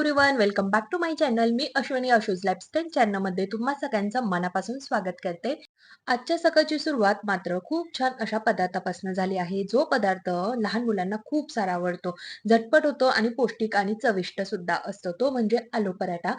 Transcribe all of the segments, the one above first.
Everyone welcome back to my channel मी अश्विनी अशोज lifestyle चॅनलमध्ये तुम्हा सगळ्यांचं मनापासून स्वागत करते. आजच्या सकाळची सुरुवात मात्र खूप छान अशा पदार्थापासून झाली आहे जो पदार्थ लहान मुलांना खूप सारा आवडतो. झटपट होतो आणि पौष्टिक आणि चविष्ट सुद्धा असतो तो म्हणजे आलू पराठा.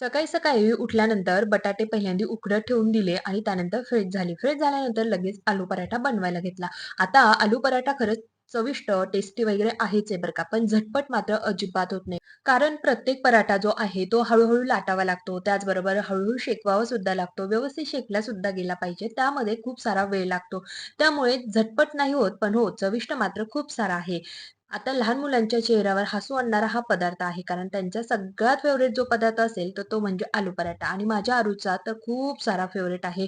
सकाळी सकाळी उठल्यानंतर बटाटे पहिल्यांदा उकडत ठेवून दिले आणि त्यानंतर फ्रेश झाली. फ्रेश झाल्यानंतर लगेच आलू पराठा बनवायला घेतला. आता आलू पराठा खरंच चविष्ट टेस्टी वगैरे आहेच आहे बरं का. पण झटपट मात्र अजिबात होत नाही. कारण प्रत्येक पराठा जो आहे तो हळूहळू लाटावा लागतो. त्याचबरोबर हळूहळू शेकवावा सुद्धा लागतो. व्यवस्थित शेकला सुद्धा गेला पाहिजे. त्यामध्ये खूप सारा वेळ लागतो. त्यामुळे झटपट नाही होत पण हो चविष्ट मात्र खूप सारा आहे. आता लहान मुलांच्या चेहऱ्यावर हसू आणणारा हा पदार्थ आहे. कारण त्यांचा सगळ्यात फेवरेट जो पदार्थ असेल तर तो म्हणजे आलू पराठा. आणि माझ्या आरूचा तर खूप सारा फेवरेट आहे.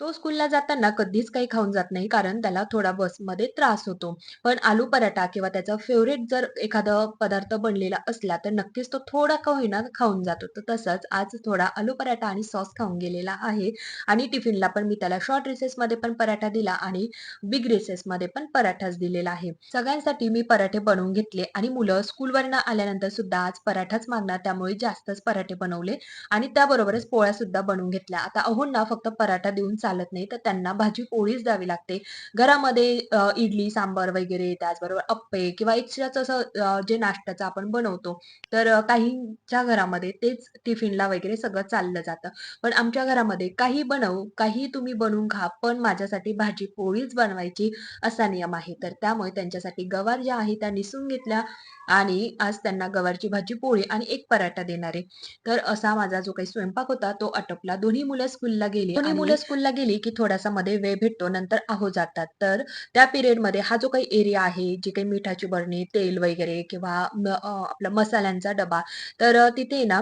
तो स्कूलला जाताना कधीच काही खाऊन जात नाही कारण त्याला थोडा बसमध्ये त्रास होतो. पण आलू पराठा किंवा त्याचा फेव्हरेट जर एखादा पदार्थ बनलेला असला, तर नक्कीच तो थोडा का होईना खाऊन जातो. तर तसंच आज थोडा आलू पराठा आणि सॉस खाऊन गेलेला आहे आणि टिफिनला पण मी त्याला शॉर्ट रेसेसमध्ये पण पराठा दिला आणि बिग रेसेसमध्ये पण पराठाच दिलेला आहे. सगळ्यांसाठी मी पराठे बनवून घेतले आणि मुलं स्कूलवरनं आल्यानंतर सुद्धा आज पराठाच मागणार त्यामुळे जास्तच पराठे बनवले आणि त्याबरोबरच पोळ्या सुद्धा बनवून घेतल्या. आता अहोंना फक्त पराठा देऊन चालत नाही तर त्यांना भाजी पोळीच द्यावी लागते. घरामध्ये इडली सांबार वगैरे त्याचबरोबर अप्पे किंवा एक्स्ट्राच असं जे नाश्त्याचं आपण बनवतो तर काहींच्या घरामध्ये तेच टिफिनला वगैरे सगळं चाललं जातं. पण आमच्या घरामध्ये काही बनवू काही तुम्ही बनवून खा पण माझ्यासाठी भाजी पोळीच बनवायची असा नियम आहे. तर त्यामुळे त्यांच्यासाठी गवार ज्या आहे त्या निसून घेतल्या आणि आज त्यांना गवारची भाजी पोळी आणि एक पराठा देणार आहे. तर असा माझा जो काही स्वयंपाक होता तो आटोपला. दोन्ही मुलं स्कूलला गेली दोन्ही मुलं स्कूलला गेली की थोडासा मध्ये वेळ भेटतो नंतर आहो जातात. तर त्या पिरियडमध्ये हा जो काही एरिया आहे जी काही मिठाची बरणी तेल वगैरे किंवा आपला मसाल्यांचा डबा तर तिथे ना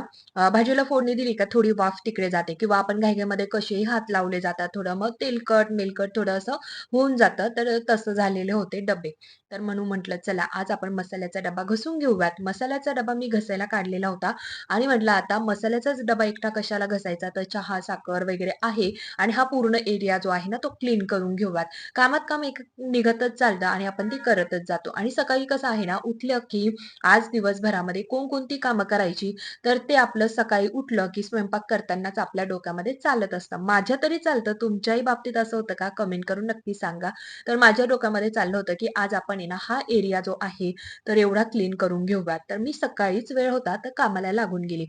भाजीला फोडणी दिली का थोडी वाफ तिकडे जाते किंवा आपण घाईघाईमध्ये कसेही हात लावले जातात थोडं मग तेलकट मेलकट थोडं असं होऊन जातं. तर तसं झालेले होते डबे. तर म्हणून म्हटलं चला आज आपण मसाल्याचा डबा घसून घेऊयात. मसाल्याचा डबा मी घसायला काढलेला होता आणि म्हटलं आता मसाल्याचाच डबा एकटा कशाला घसायचा? तर चहा साखर वगैरे आहे आणि हा पूर्ण एरिया जो आहे ना तो क्लीन करून घेऊयात. कामात काम एक निघतच चालतं आणि आपण ती करतच जातो. आणि सकाळी कसं आहे ना उठलं की आज दिवसभरामध्ये कोणकोणती कामं करायची तर ते आपलं सकाळी उठलं की स्वयंपाक करतानाच आपल्या डोक्यामध्ये चालत असतं. माझ्या तरी चालतं तुमच्याही बाबतीत असं होतं का? कमेंट करून नक्की सांगा. तर माझ्या डोक्यामध्ये चाललं होतं की आज आपण आहे ना हा एरिया जो आहे तर एवढा क्लीन करून घेऊयात. तर मी सकाळीच वेळ होता तर कामाला लागून गेली.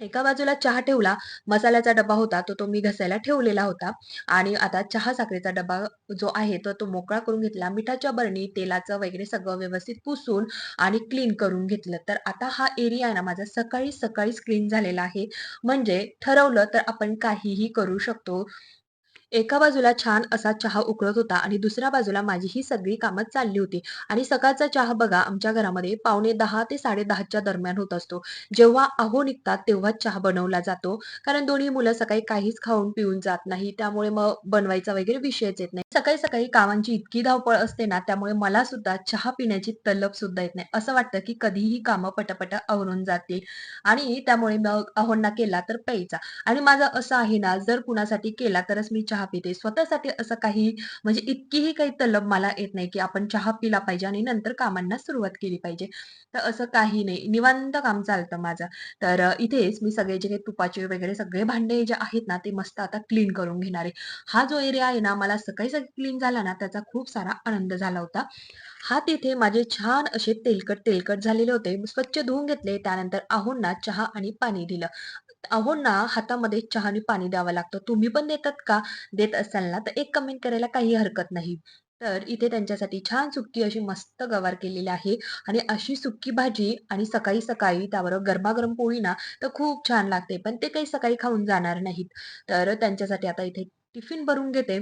एका बाजूला चहा ठेवला मसाल्याचा डबा होता तो तो मी घसायला ठेवलेला होता. आणि आता चहा साखरेचा डबा जो आहे तो तो मोकळा करून घेतला मिठाच्या बरणी तेलाचं वगैरे सगळं व्यवस्थित पुसून आणि क्लीन करून घेतलं. तर आता हा एरिया आहे ना माझा सकाळी सकाळीच क्लीन झालेला आहे. म्हणजे ठरवलं तर आपण काहीही करू शकतो. एका बाजूला छान असा चहा उकळत होता आणि दुसऱ्या बाजूला माझी ही सगळी कामं चालली होती. आणि सकाळचा चहा बघा आमच्या घरामध्ये पावणे दहा ते साडे दहाच्या दरम्यान होत असतो. जेव्हा अहो निघतात तेव्हाच चहा बनवला जातो. कारण दोन्ही मुलं सकाळी काहीच खाऊन पिऊन जात नाही. त्यामुळे मग बनवायचा वगैरे विषयच येत नाही. सकाळी सकाळी कामांची इतकी धावपळ असते ना त्यामुळे मला सुद्धा चहा पिण्याची तलब सुद्धा येत नाही. असं वाटतं की कधीही कामं पटापट आवरून जातील. आणि त्यामुळे मग अहोंना केला तर प्यायचा. आणि माझा असं आहे ना जर कुणासाठी केला तरच मी चहा चहा पिते स्वतःसाठी असं काही म्हणजे इतकीही काही तलब मला येत नाही की आपण चहा पिला पाहिजे आणि नंतर कामांना सुरुवात केली पाहिजे. तर असं काही नाही. निवांत काम चालतं माझं. तर इथेच मी सगळे जे काही तुपाचे वगैरे सगळे भांडे जे आहेत ना ते मस्त आता क्लीन करून घेणार आहे. हा जो एरिया आहे ना मला सकाळी सकाळी क्लीन झाला ना त्याचा खूप सारा आनंद झाला होता. हा तिथे माझे छान असे तेलकट तेलकट झालेले होते. स्वच्छ धुवून घेतले. त्यानंतर आहोंना चहा आणि पाणी दिलं. अहोंना हातामध्ये चहा आणि पाणी द्यावं लागतं. तुम्ही पण देतात का? देत असाल ना तर एक कमेंट करायला काही हरकत नाही. तर इथे त्यांच्यासाठी छान सुक्की अशी मस्त गवार केलेली आहे आणि अशी सुक्की भाजी आणि सकाळी सकाळी त्याबरोबर गरमागरम पोळी ना तर खूप छान लागते. पण ते काही सकाळी खाऊन जाणार नाहीत. तर त्यांच्यासाठी आता इथे टिफिन भरून घेते.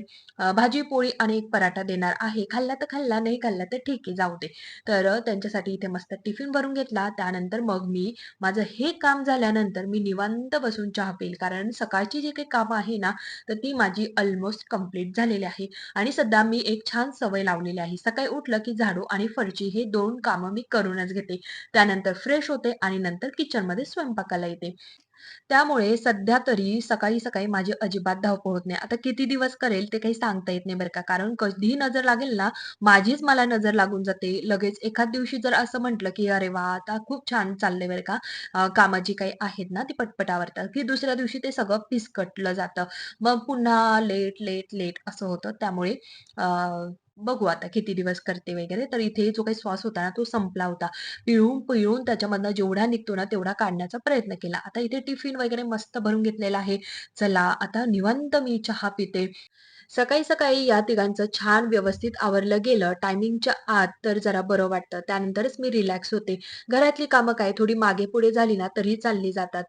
भाजी पोळी आणि एक पराठा देणार आहे. खाल्ला तर खाल्ला नाही खाल्ला तर ठीक आहे जाऊ दे. तर त्यांच्यासाठी इथे मस्त टिफिन भरून घेतला. त्यानंतर मग मी माझं हे काम झाल्यानंतर मी निवांत बसून चहा पेल कारण सकाळची जी काही कामं आहे ना तर ती माझी ऑलमोस्ट कंप्लीट झालेली आहे. आणि सध्या मी एक छान सवय लावलेली आहे. सकाळी उठलं की झाडू आणि फरची हे दोन कामं मी करूनच घेते. त्यानंतर फ्रेश होते आणि नंतर किचनमध्ये स्वयंपाकाला येते. त्यामुळे सध्या तरी सकाळी-सकाळी माझी अजिबात धावपळ होत नाही. आता किती दिवस करेल ते काही सांगता येत नाही बरं का. कारण कधी नजर लागेल ना, माझीच मला नजर लागून जाते. लगेच एखाद दिवशी जर असं म्हटलं, की "अरे वाह! आता खूप छान चाललंय बरं का." कामाची काही आहेत ना, ती पटपट आवरतात, की दुसऱ्या दिवशी ते सगळं पिसकटलं जातं. मग पुन्हा लेट, लेट, लेट असं होतं. त्यामुळे बघू आता किती दिवस करते वगैरे. तर इथे जो काही श्वास होता ना, तो संपला होता. पिळून-पिळून त्याच्यामधनं जेवढा निघतो ना, तेवढा काढण्याचा प्रयत्न केला. आता इथे टिफिन वगैरे मस्त भरून घेतलेला आहे. चला आता निवांत मी चहा पिते. सकाळी-सकाळी या तिघांचं छान व्यवस्थित आवरलं गेलं टायमिंगच्या आत, तर जरा बरं वाटतं. त्यानंतरच मी रिलॅक्स होते. घरातली कामं काय थोडी मागे-पुढे झाली ना, तरी चालली जातात.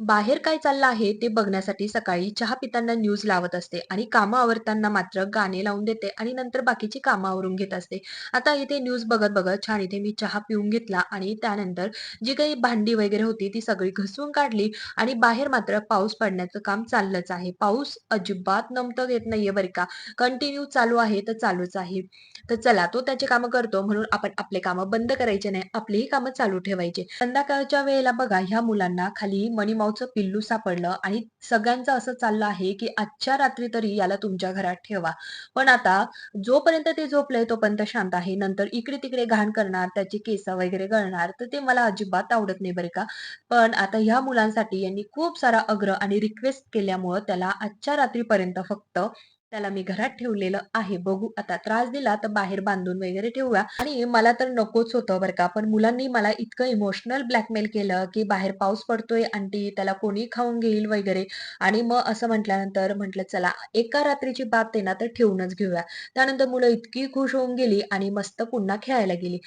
बाहेर काय चाललं आहे ते बघण्यासाठी सकाळी चहा पिताना न्यूज लावत असते आणि कामं आवरताना मात्र गाणे लावून देते आणि नंतर बाकीची कामं आवरून घेत असते. आता इथे न्यूज बघत-बघत छान इथे मी चहा पिऊन घेतला आणि त्यानंतर जी काही भांडी वगैरे होती ती सगळी घसून काढली आणि बाहेर मात्र पाऊस पडण्याचं काम चाललंच आहे. पाऊस अजिबात नमतं घेत नाहीये बरं का. कंटिन्यू चालू आहे तर चालूच आहे. तर चला तो त्याचे कामं करतो म्हणून आपण आपले कामं बंद करायचे नाही. आपलीही कामं चालू ठेवायचे संध्याकाळच्या वेळेला बघा ह्या मुलांना खाली मनी माऊचं पिल्लू सापडलं आणि सगळ्यांचं असं चाललं आहे, की आजच्या रात्री तरी याला तुमच्या घरात ठेवा. पण आता जोपर्यंत ते झोपलंय तोपर्यंत शांत आहे. नंतर इकडे-तिकडे घाण करणार, त्याची केस वगैरे गळणार, तर ते मला अजिबात आवडत नाही बरे का. पण आता ह्या मुलांसाठी यांनी खूप सारा आग्रह आणि रिक्वेस्ट केल्यामुळं त्याला आजच्या रात्रीपर्यंत फक्त त्याला मी घरात ठेवलेलं आहे. बघू आता त्रास दिला तर बाहेर बांधून वगैरे ठेवूया आणि मला तर नकोच होतं बरं का. पण मुलांनी मला इतकं इमोशनल ब्लॅकमेल केलं, की बाहेर पाऊस पडतोय आंटी, त्याला कोणी खाऊन घेईल वगैरे आणि मग असं म्हटल्यानंतर म्हटलं चला एका रात्रीची बात आहे ना, तर ठेवूनच घेऊया. त्यानंतर मुलं इतकी खुश होऊन गेली आणि मस्त पुन्हा खेळायला गेली.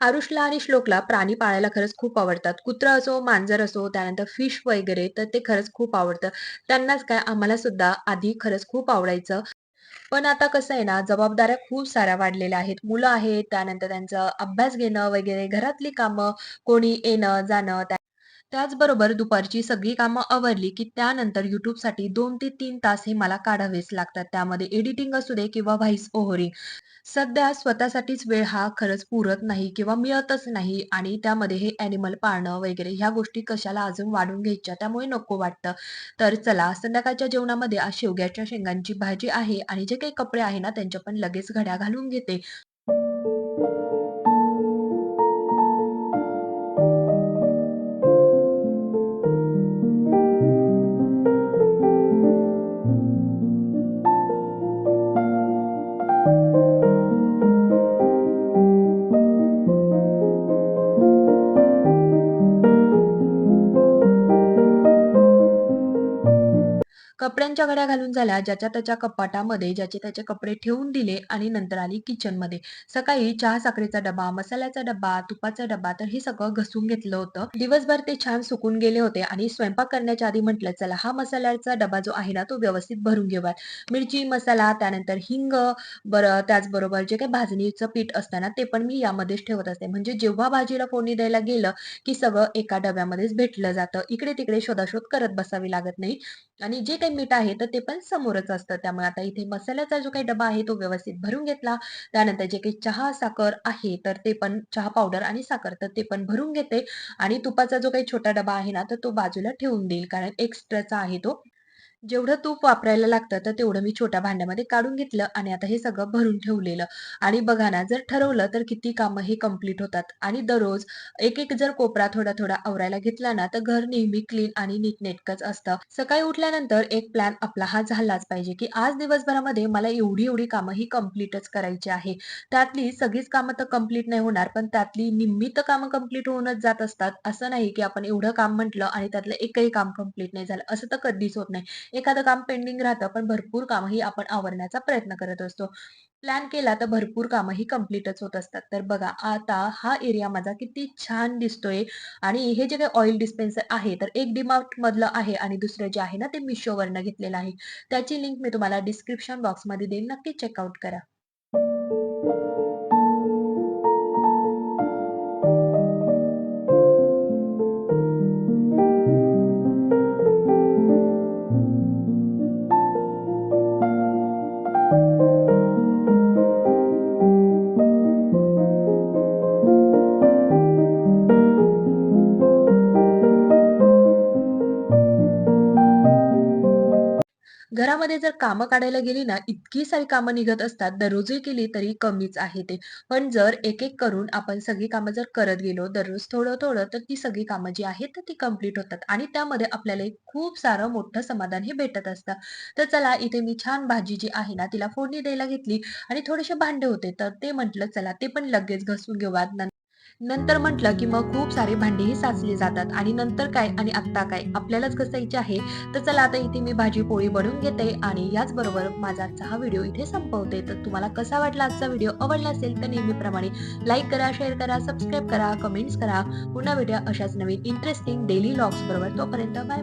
आरुषला आणि श्लोकला प्राणी पाळायला खरंच खूप आवडतात. कुत्रा असो, मांजर असो, त्यानंतर फिश वगैरे तर ते खरंच खूप आवडतं. त्यांनाच काय आम्हाला सुद्धा आधी खरंच खूप आवडायचं. पण आता कसं आहे ना, जबाबदाऱ्या खूप साऱ्या वाढलेल्या आहेत. मुलं आहेत, त्यानंतर त्यांचा अभ्यास घेणं वगैरे, घरातली कामं, कोणी येणं-जाणं, त्याचबरोबर दुपारची सगळी कामं आवरली, की त्यानंतर युट्यूबसाठी दोन ते तीन तास हे मला काढावेच लागतात. त्यामध्ये एडिटिंग असू दे किंवा व्हॉईस ओव्हरिंग. सध्या स्वतःसाठीच वेळ हा खरंच पुरत नाही किंवा मिळतच नाही आणि त्यामध्ये हे ॲनिमल पाळणं वगैरे ह्या गोष्टी कशाला अजून वाढून घ्यायच्या, त्यामुळे नको वाटतं. तर चला संध्याकाळच्या जेवणामध्ये आज शेवग्याच्या शेंगांची भाजी आहे आणि जे काही कपडे आहे ना, त्यांच्या पण लगेच घड्या घालून घेते. कपड्यांच्या घड्या घालून झाल्या, ज्याच्या त्याच्या कपाटामध्ये ज्याचे त्याचे कपडे ठेवून दिले आणि नंतर आली किचनमध्ये. सकाळी चहा साखरेचा डबा, मसाल्याचा डबा, तुपाचा डबा तर हे सगळं घसून घेतलं होतं. दिवसभर ते छान सुकून गेले होते आणि स्वयंपाक करण्याच्या आधी म्हटलं चला हा मसाल्याचा डबा जो आहे ना, तो व्यवस्थित भरून घेऊयात. मिरची मसाला, त्यानंतर हिंग, बरं त्याचबरोबर जे काही भाजणीचं पीठ असतं ना, ते पण मी यामध्येच ठेवत असते. म्हणजे जेव्हा भाजीला फोडणी द्यायला गेलं, की सगळं एका डब्यामध्येच भेटलं जातं. इकडे-तिकडे शोधाशोध करत बसावी लागत नाही. आणि जे काही मीठ आहे तर ते पण समोरच असतं. त्यामुळे आता इथे मसाल्याचा जो काही डबा आहे तो व्यवस्थित भरून घेतला. त्यानंतर जे काही चहा, साखर आहे तर ते पण चहा पावडर आणि साखर तर ते पण भरून घेते आणि तुपाचा जो काही छोटा डबा आहे ना, तर तो बाजूला ठेवून देईल कारण एक्स्ट्राचा आहे तो. जेवढं तूप वापरायला लागतं, तर तेवढं मी छोट्या भांड्यामध्ये काढून घेतलं आणि आता हे सगळं भरून ठेवलेलं. आणि बघा ना, जर ठरवलं तर किती कामं ही कंप्लीट होतात. आणि दररोज एक-एक जर कोपरा थोडा-थोडा आवरायला घेतला ना, तर घर नेहमी क्लीन आणि नीटनेटकंच असतं. सकाळी उठल्यानंतर एक प्लॅन आपला हा झालाच पाहिजे, की आज दिवसभरामध्ये मला एवढी-एवढी कामं ही कंप्लीटच करायची आहे. त्यातली सगळीच कामं तर कंप्लीट नाही होणार, पण त्यातली निम्मी तर कामं कंप्लीट होऊनच जात असतात. असं नाही, की आपण एवढं काम म्हटलं आणि त्यातलं एकही काम कंप्लीट नाही झालं, असं तर कधीच होत नाही. एखादं काम पेंडिंग राहतं, पण भरपूर कामही आपण आवरण्याचा प्रयत्न करत असतो. प्लॅन केला तर भरपूर कामही कम्प्लीटच होत असतात. तर बघा आता हा एरिया माझा किती छान दिसतोय आणि हे जे काही ऑइल डिस्पेन्सर आहे, तर एक डी-मार्टमधलं आहे आणि दुसरं जे आहे ना, ते मिशोवरनं घेतलेलं आहे. त्याची लिंक मी तुम्हाला डिस्क्रिप्शन बॉक्समध्ये देईन. नक्की चेकआउट करा. घरामध्ये जर कामं काढायला गेली ना, इतकी सारी कामं निघत असतात, दररोजही केली तरी कमीच आहे ते. पण जर एक-एक करून आपण सगळी कामं जर करत गेलो, दररोज थोडं-थोडं, तर ती सगळी कामं जी आहेत, तर ती कंप्लीट होतात आणि त्यामध्ये आपल्याला एक खूप सारं मोठं समाधान हे भेटत असतं. तर चला, इथे मी छान भाजी जी आहे ना, तिला फोडणी द्यायला घेतली आणि थोडेसे भांडे होते, तर ते म्हटलं चला ते पण लगेच घसून घेऊयात. नंतर म्हटलं, की मग खूप सारे भांडेही साचले जातात आणि नंतर काय आणि आत्ता काय आपल्यालाच घसायचे आहे. तर चला आता इथे मी भाजी-पोळी बनवून घेते आणि याचबरोबर माझा आजचा हा व्हिडिओ इथे संपवते. तर तुम्हाला कसा वाटला आजचा व्हिडिओ? आवडला असेल तर नेहमीप्रमाणे लाईक करा, शेअर करा, सबस्क्राईब करा, कमेंट्स करा. पुन्हा भेटूया अशाच नवीन इंटरेस्टिंग डेली लॉग्स बरोबर. तोपर्यंत बाय बाय.